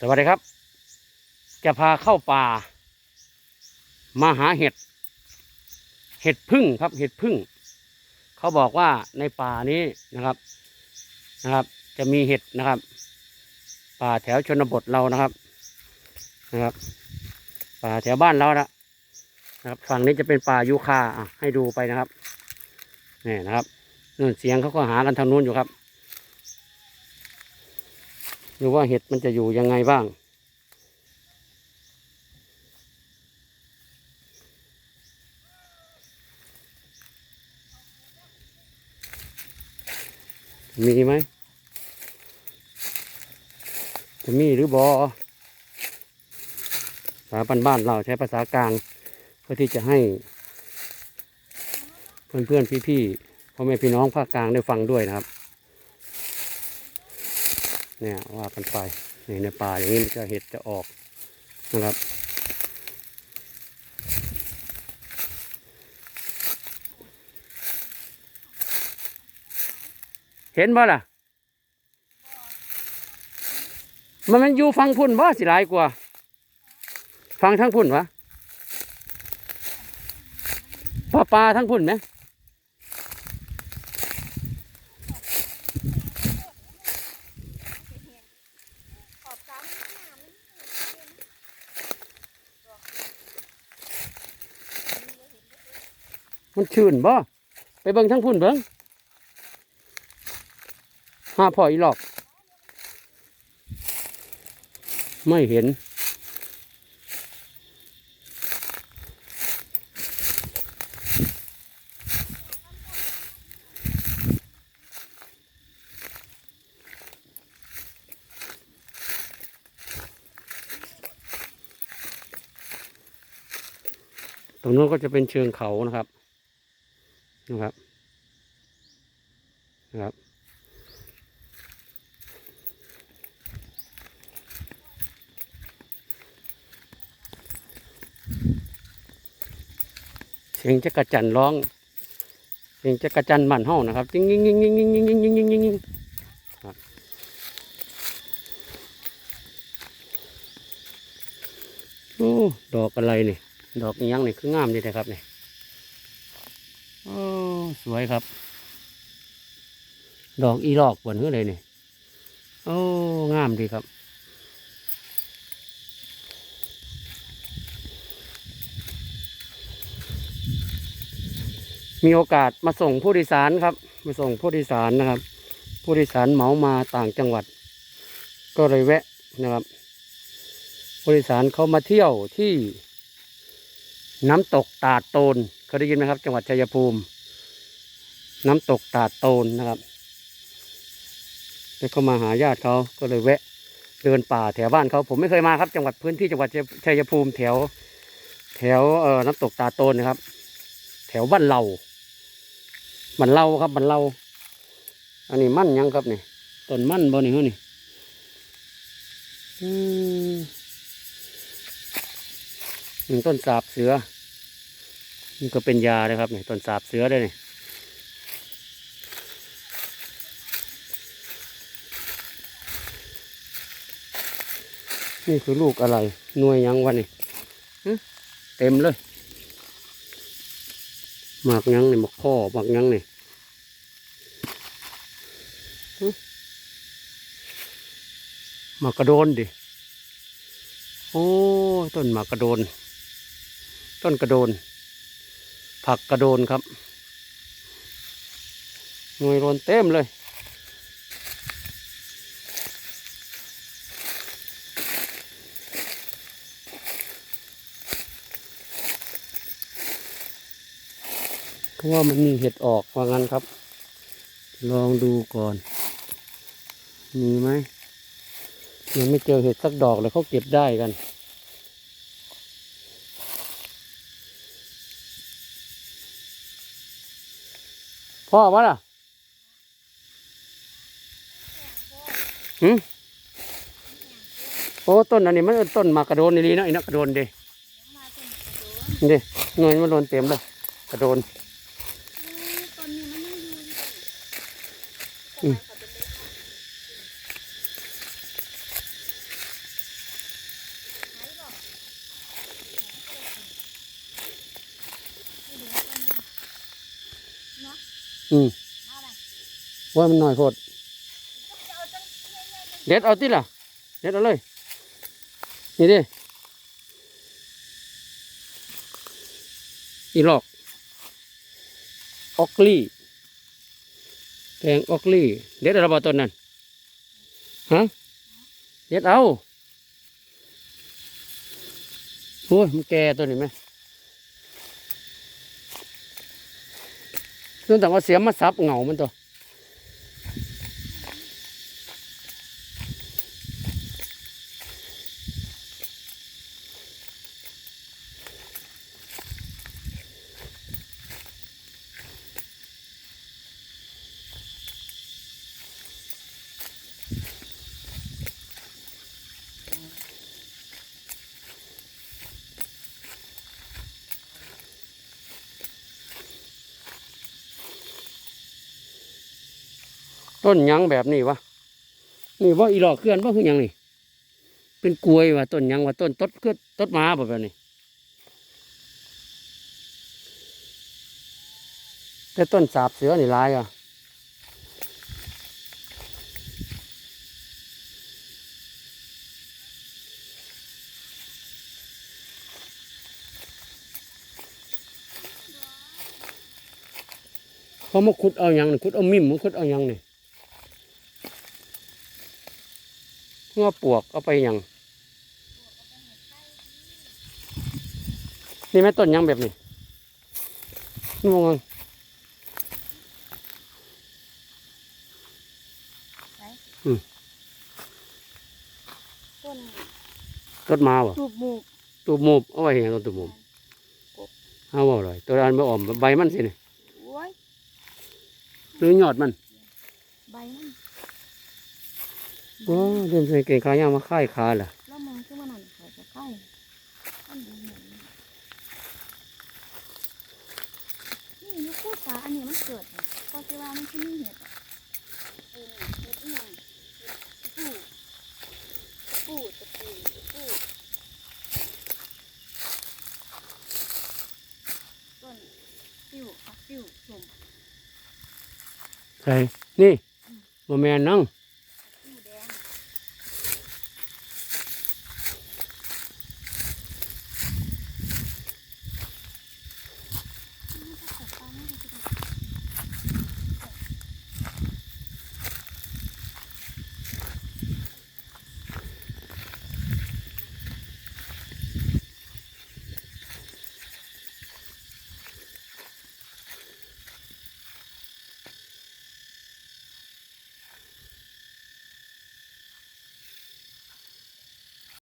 สวัสดีครับ จะพาเข้าป่า มาหาเห็ด เห็ดพึ่งครับ เห็ดพึ่ง เขาบอกว่าในป่านี้นะครับนะครับ จะมีเห็ดนะครับ ป่าแถวชนบทเรานะครับนะครับ ป่าแถวบ้านเราละนะครับฝั่งนี้จะเป็นป่ายูคาอะให้ดูไปนะครับนี่นะครับนู่นเสียงเขาก็หากันทางนู้นอยู่ครับ ดูว่าเห็ดมันจะอยู่ยังไงบ้าง มีไหมจะมีหรือบอภาษาบ้านๆเราใช้ภาษากลางเพื่อที่จะให้ เพื่อนๆพี่ๆพ่อแม่พี่น้องภาคกลางได้ฟังด้วยนะครับ เนี่ยว่ากันไปนี่ในป่าอย่างนี้มันจะเห็ดจะออกนะครับ เห็นบ่ล่ะ มันมันอยู่ฟังพุ่นบ่สิหลายกว่า ฟังทั้งพุ่นวะปลาปลาทั้งพุ่นไหม ขอบซ้ำหน้ามัน มันชื่นบ่ไปเบิ่งทั้งพุ่นเบิ่งห้าพ่ออีหลอก ไม่เห็น ตรงนู้นก็จะเป็นเชิงเขานะครับ นะครับนะครับเสียงจักระจันร้อง เสียงจักระจันหมันห้องนะครับจิ้งยิงยิงยิงยิงยิงยิงยิงยิงยิงยิงโอ้ดอกอะไรนี่ ดอกยังนี่คืองามดีนะครับนี่ โอ้สวยครับ ดอกอีลอกบนเฮือเลยนี่โอ้งามดีครับ มีโอกาสมาส่งผู้โดยสารครับ มาส่งผู้โดยสารนะครับ ผู้โดยสารเหมามาต่างจังหวัด ก็เลยแวะนะครับ ผู้โดยสารเขามาเที่ยวที่น้ำตกตาดโตน เคยได้ยินไหมครับ จังหวัดชัยภูมิ น้ำตกตาดโตนนะครับแล้วก็มาหาญาติเขาก็เลยแวะ เดินป่าแถวบ้านเขาผมไม่เคยมาครับจังหวัดพื้นที่จังหวัดชัยภูมิแถว แถวเอ่อน้ำตกตาโตนนะครับ แถวบ้านเราบ้านเราครับบ้านเราอันนี้มั่นยังครับนี่ต้นมั่นบ่นี่เฮ้ยนี่อืมหนึ่งต้นสาบเสือ นี่ก็เป็นยาเลยครับนี่ต้นสาบเสือได้นี่นี่คือลูกอะไรหน่วยยังวะนี่หึเต็มเลยหมากยังนี่หมากข้อหมากยังนี่หึหมากกระโดนดิโอ้ต้นหมากกระโดน ต้นกระโดน ผักกระโดนครับหน่วยรนเต็มเลย เพราะว่ามันมีเห็ดออกว่างั้นครับ ลองดูก่อน มีไหมยังไม่เจอเห็ดสักดอกเลยเขาเก็บได้กัน พ่อวะล่ะหืมโอ้ต้นอันนี้มันต้นหมากกระโดนนี่นะไอ้นักกระโดนเดิมาเป็นกระโดดเดิเงินมันโดนเต็มเลยกระโดนตอนนี้มันยังอยู่อืม อืมเลยว่ามันหน่อยโพดจะเด็ดเอาติล่ะ เด็ดเอาเลย นี่ดิอีหลอก ออกลี่แตงออกลี่ เด็ดเอาบ่ต้นนั้นฮะเด็ดเอาโอ้ยมันแก่ตัวนี้ไหม ส่วนต่างเอาเสียมมาซับเหงามันตัว ต้นยังแบบนี้วะนี่ว่าอีหลอกเคลื่อนว่าคือยังนี่ เป็นกลวยว่ะต้นยังว่ะต้นต้นเคลื่อนต้นม้บ่แบบนี้แต่ต้นสาบเสือนี่หลายอะเขามาขุดเอาหยังนี่ขุดเอามิ่มขุดเอาหยังนี่ เพื่อปวกเอาไปหยังนี่แม่ต้นหยังแบบนี้นี่มองต้นต้นมาบ่จูบหมูกตูบมูบเอาไว้ให้หยังต้นตูบมูบเอาบ่เลยตัวอันไม่ออมใบมันสินี่โอ้ยหรือยอดมัน ใบมัน โอ้เดินใส่เก่งขายางมาค่ายขาล่ะแล้วมองขึ้นมาหน่อยเขาจะใกล้อันนี้เหมือนนี่ยุคพูดสาอันนี้มันเกิดเนี่ยเพราะว่ามันที่นี่เห็ดเออเห็ดอีหยังปูปูตะปูปูต้นติ้วอักติ้วสุ่มใช่นี่บ่แมนนัง